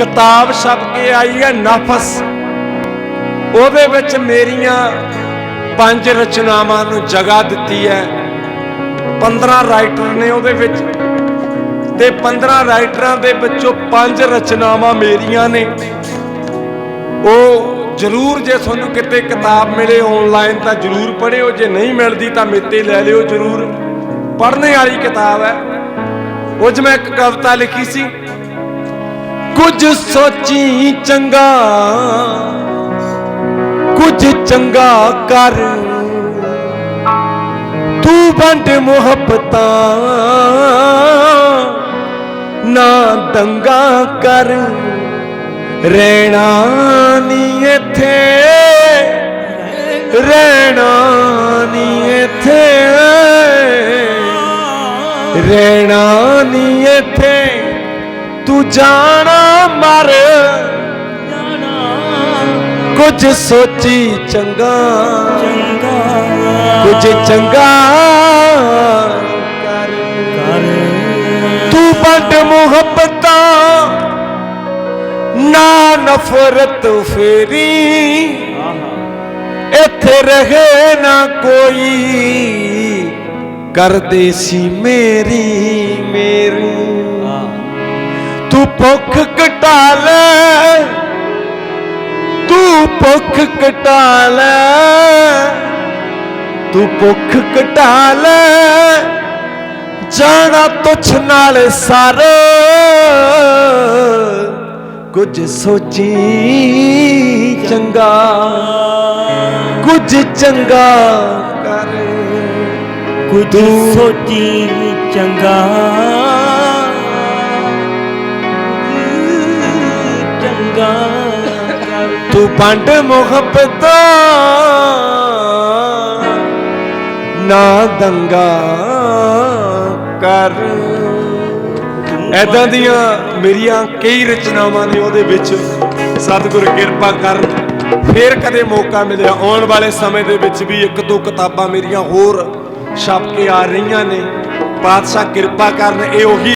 ਕਿਤਾਬ ਛਪ ਕੇ ਆਈ ਹੈ ਨਫਸ। ਉਹਦੇ ਵਿੱਚ ਮੇਰੀਆਂ ਪੰਜ ਰਚਨਾਵਾਂ ਨੂੰ ਜਗ੍ਹਾ ਦਿੱਤੀ ਹੈ। 15 ਰਾਈਟਰ ਨੇ ਉਹਦੇ ਵਿੱਚ। ਤੇ 15 ਰਾਈਟਰਾਂ ਦੇ ਵਿੱਚੋਂ ਪੰਜ ਰਚਨਾਵਾਂ ਮੇਰੀਆਂ ਨੇ। ਉਹ ਜਰੂਰ ਜੇ ਤੁਹਾਨੂੰ ਕਿਤੇ ਕਿਤਾਬ ਮਿਲੇ ਆਨਲਾਈਨ ਤਾਂ ਜਰੂਰ ਪੜ੍ਹਿਓ। ਜੇ ਨਹੀਂ ਮਿਲਦੀ ਤਾਂ ਮੇਤੇ ਲੈ ਲਿਓ ਜਰੂਰ। ਪੜ੍ਹਨੇ ਵਾਲੀ ਕਿਤਾਬ ਹੈ। ਉਹ 'ਚ ਮੈਂ ਇੱਕ ਕਵਿਤਾ ਲਿਖੀ ਸੀ। ਕੁਝ ਸੋਚੀ ਚੰਗਾ, ਕੁਝ ਚੰਗਾ ਕਰ। ਤੂੰ ਵੰਡ ਮੁਹੱਬਤਾਂ ਨਾ ਦੰਗਾ ਕਰ। ਰਹਿਣਾ ਨਹੀਂ ਇੱਥੇ, ਰਹਿਣਾ ਨਹੀਂ ਇੱਥੇ। ਰਹਿਣਾ ਨਹੀਂ ਇੱਥੇ। ਤੂੰ ਜਾਣਾ ਮਰ ਕੁਝ ਸੋਚੀ ਚੰਗਾ ਕੁਝ ਚੰਗਾ ਕਰ ਤੂੰ ਵੰਡ ਮੁਹੱਬਤਾਂ ਨਾ ਨਫ਼ਰਤ ਫੇਰੀ ਇੱਥੇ ਰਹੇ ਨਾ ਕੋਈ ਕਰਦੇ ਸੀ ਮੇਰੀ ਮੇਰੀ ਤੂੰ ਭੁੱਖ ਕਟਾ ਲੈ। ਤੂੰ ਭੁੱਖ ਕਟਾ ਲੈ। ਤੂੰ ਭੁੱਖ ਕਟਾ ਲੈ। ਜਾਣਾ ਤੁਛ ਨਾਲ ਸਰ। ਕੁਝ ਸੋਚੀ ਚੰਗਾ। ਕੁਝ ਚੰਗਾ ਕਰ। ਕੁਝ ਸੋਚੀ ਚੰਗਾ। ਚੰਗਾ ਤੂੰ ਵੰਡ ਮੁਹੱਬਤਾਂ ਨਾ ਦੰਗਾ ਕਰ। ਐਦਾਂ ਦੀਆਂ ਮੇਰੀਆਂ ਕਈ ਰਚਨਾਵਾਂ ਨੇ ਉਹਦੇ ਵਿੱਚ ਸਤਿਗੁਰ ਕਿਰਪਾ ਕਰਨ। ਫੇਰ ਕਦੇ ਮੌਕਾ ਮਿਲਿਆ। ਆਉਣ ਵਾਲੇ ਸਮੇਂ ਦੇ ਵਿੱਚ ਵੀ ਇੱਕ ਦੋ ਕਿਤਾਬਾਂ ਮੇਰੀਆਂ ਹੋਰ ਛਪ ਕੇ ਆ ਰਹੀਆਂ ਨੇ। ਪਾਤਸ਼ਾਹ ਕਿਰਪਾ ਕਰਨ, ਇਹ ਉਹੀ